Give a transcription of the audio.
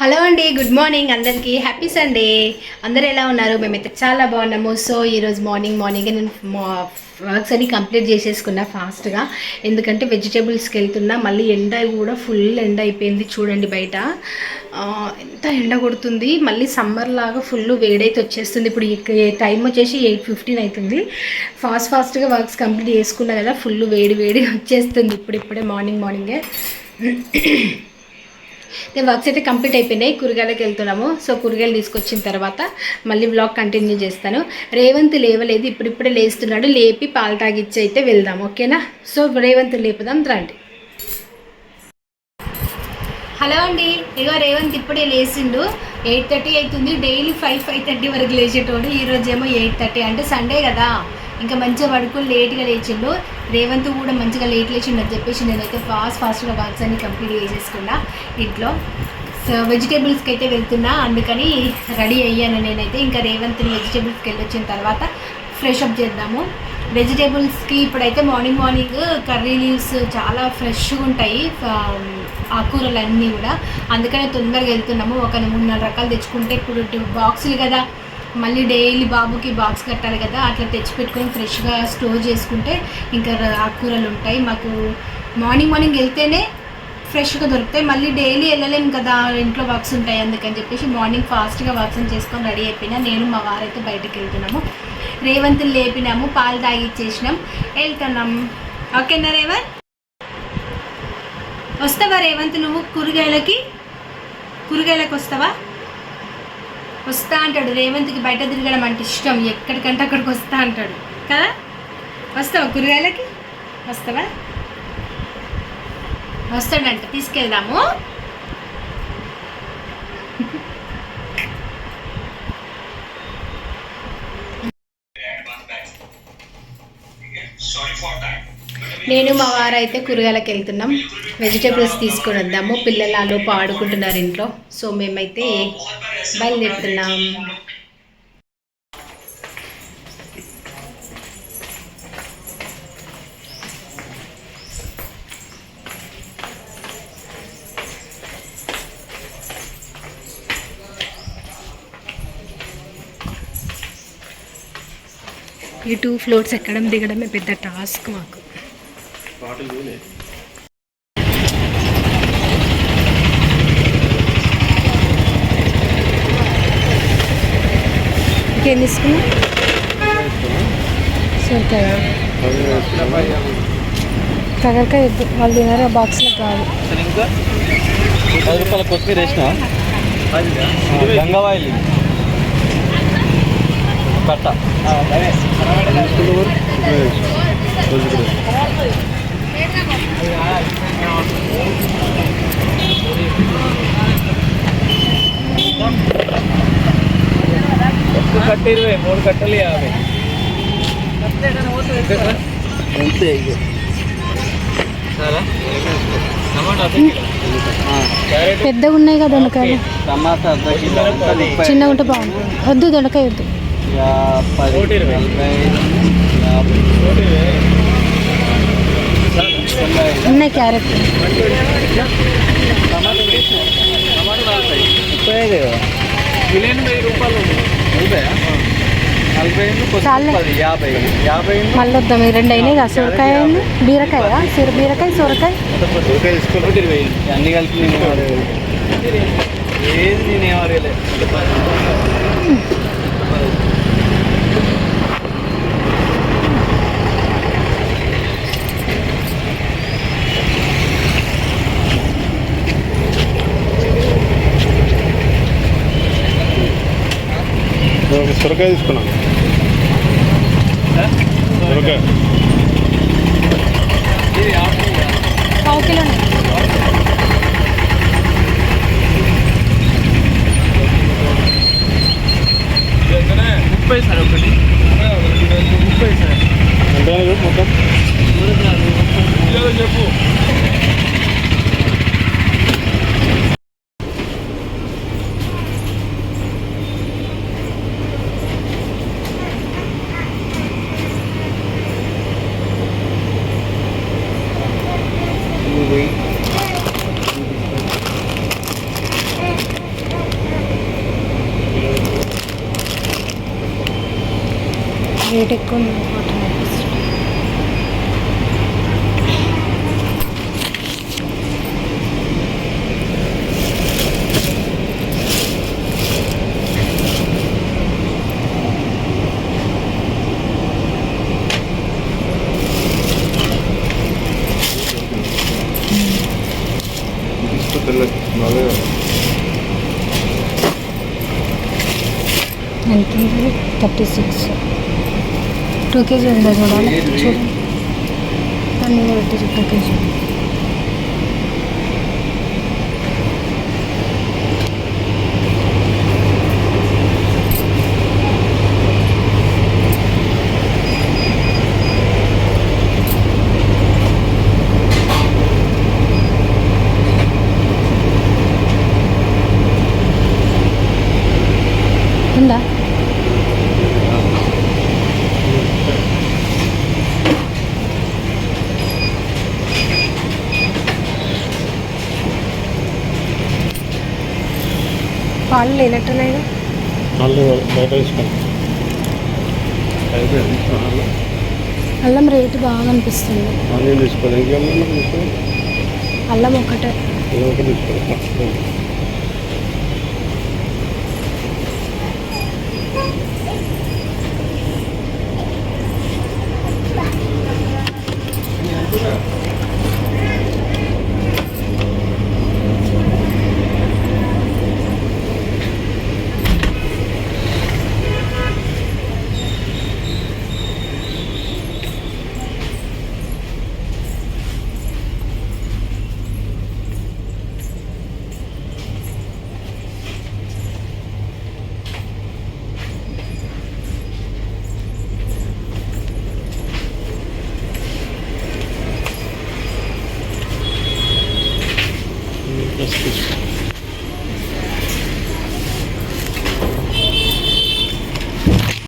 Hello అండి good morning అందరికీ. Happy Sunday. అందరు ఎలా ఉన్నారు? మేమైతే చాలా బాగున్నాము. సో ఈరోజు మార్నింగ్ మార్నింగ్ నేను వర్క్స్ అన్ని కంప్లీట్ చేసేసుకున్నా ఫాస్ట్గా. ఎందుకంటే వెజిటేబుల్స్కి వెళ్తున్నా. మళ్ళీ ఎండ కూడా ఫుల్ ఎండ అయిపోయింది చూడండి బయట. ఎంత ఎండ కొడుతుంది. మళ్ళీ సమ్మర్ లాగా ఫుల్ వేడైతే వచ్చేస్తుంది. ఇప్పుడు ఈ టైం వచ్చేసి ఎయిట్ ఫిఫ్టీన్ అవుతుంది. ఫాస్ట్ ఫాస్ట్గా వర్క్స్ కంప్లీట్ చేసుకున్నా కదా ఫుల్ వేడి వేడి వచ్చేస్తుంది. ఇప్పుడిప్పుడే మార్నింగ్ మార్నింగే. నేను వర్క్స్ అయితే కంప్లీట్ అయిపోయినాయి. కూరగాయలకు వెళ్తున్నాము. సో కూరగాయలు తీసుకొచ్చిన తర్వాత మళ్ళీ బ్లాగ్ కంటిన్యూ చేస్తాను. రేవంత్ లేవలేదు. ఇప్పుడిప్పుడే లేస్తున్నాడు. లేపి పాలు తాగిచ్చి అయితే వెళ్దాం. ఓకేనా సో రేవంత్ లేపుదాం. రండి. హలో అండి. ఇగో రేవంత్ ఇప్పుడే లేచిండు. ఎయిట్ థర్టీ అవుతుంది. డైలీ ఫైవ్ ఫైవ్ థర్టీ వరకు లేచేటోడు. ఈరోజు ఏమో ఎయిట్ థర్టీ. అంటే సండే కదా. ఇంకా మంచిగా పడుకుని లేట్గా లేచిండు. రేవంత్ కూడా మంచిగా లేట్ లేచిండు అని చెప్పేసి నేనైతే ఫాస్ట్ ఫాస్ట్గా వర్క్స్ అన్ని కంప్లీట్ చేసేసుకున్నా ఇంట్లో. సో వెజిటేబుల్స్కి అయితే వెళ్తున్నా. అందుకని రెడీ అయ్యాను నేనైతే. ఇంకా రేవంత్ని వెజిటేబుల్స్కి వెళ్ళొచ్చిన తర్వాత ఫ్రెష్ అప్ చేద్దాము. వెజిటేబుల్స్కి ఇప్పుడైతే మార్నింగ్ మార్నింగ్ కర్రీ లీవ్స్ చాలా ఫ్రెష్గా ఉంటాయి. ఆకూరలు ఆకుకూరలు అన్నీ కూడా. అందుకనే తొందరగా వెళ్తున్నాము. ఒక మూడు నాలుగు రకాలు తెచ్చుకుంటే ఇప్పుడు బాక్సులు కదా. మళ్ళీ డైలీ బాబుకి బాక్స్ కట్టాలి కదా అట్లా తెచ్చి పెట్టుకొని ఫ్రెష్గా స్టోర్ చేసుకుంటే ఇంకా ఆకుకూరలు ఉంటాయి. మాకు మార్నింగ్ మార్నింగ్ వెళ్తేనే ఫ్రెష్గా దొరుకుతాయి. మళ్ళీ డైలీ వెళ్ళలేము కదా ఇంట్లో వర్క్స్ ఉంటాయి అందుకని చెప్పేసి మార్నింగ్ ఫాస్ట్గా వర్క్స్ చేసుకొని రెడీ అయిపోయినా. నేను మా వారైతే బయటకు వెళ్తున్నాము. రేవంతులు లేపినాము పాలు తాగిచ్చేసినాం. వెళ్తున్నాం. ఓకేనా రేవంత్? వస్తావా రేవంత్ నువ్వు కూరగాయలకి? కూరగాయలకు వస్తావా? వస్తా అంటాడు. రేవంత్కి బయట తిరగడం అంటే ఇష్టం. ఎక్కడికంటే అక్కడికి వస్తా అంటాడు. కదా? వస్తావా కూరగాయలకి? వస్తావా? వస్తాడంట. తీసుకెళ్దాము. నేను మా వారైతే కూరగాయలకు వెళ్తున్నాం. వెజిటేబుల్స్ తీసుకొని వద్దాము పిల్లలు ఆలోపు ఆడుకుంటున్నారు ఇంట్లో. సో మేమైతే బయలుదేరుతున్నాం. ఈ టూ ఫ్లోర్స్ ఎక్కడం దిగడమే పెద్ద టాస్క్ మాకు. ఇంకేం తీసుకున్నా సొరకాయ. కాకరకాయ వాళ్ళు తినారు ఆ బాక్స్లో కాదు. పది రూపాయల కొత్తిమీర వేసిన? గంగవాయిలి కట్ట. ఇరవై మూడు కట్టలు యాభై. అంతే పెద్దగా ఉన్నాయి కదా దొండకాయలు? చిన్నగా ఉంటే బాగుంటుంది వద్దు దొండకాయ వద్దు. ఉన్నాయి క్యారెట్. కిలోని వెయ్యి రూపాయలు నలభై నలభై ఐదు కొద్ది చాలే. పది యాభై. యాభై మళ్ళీ వద్దాం ఈ రెండు అయినాయి కదా సొరకాయ. బీరకాయ సిర బీరకాయ సొరకాయ? అన్ని కలిపి నేను ఏది నేను అడగలేదు ఒక సొరకాయ తీసుకున్నాం సొరకాయ ఇది యాభై పావు కిలో ముప్పై సార్ ఒకటి ముప్పై సార్ ఎంత మొత్తం చెప్పు రేట్ ఎక్కువ ఉంది ఎంత థర్టీ సిక్స్ టూ కేజీ ఉందా చూడాలి? చూడండి దాన్ని పెట్టి టూ కేజీ ఉందా పాలు లేనట్టున్నాయి బయట తీసుకోవాలి అల్లం రేటు బాగా అనిపిస్తుంది. అల్లం ఒకటి.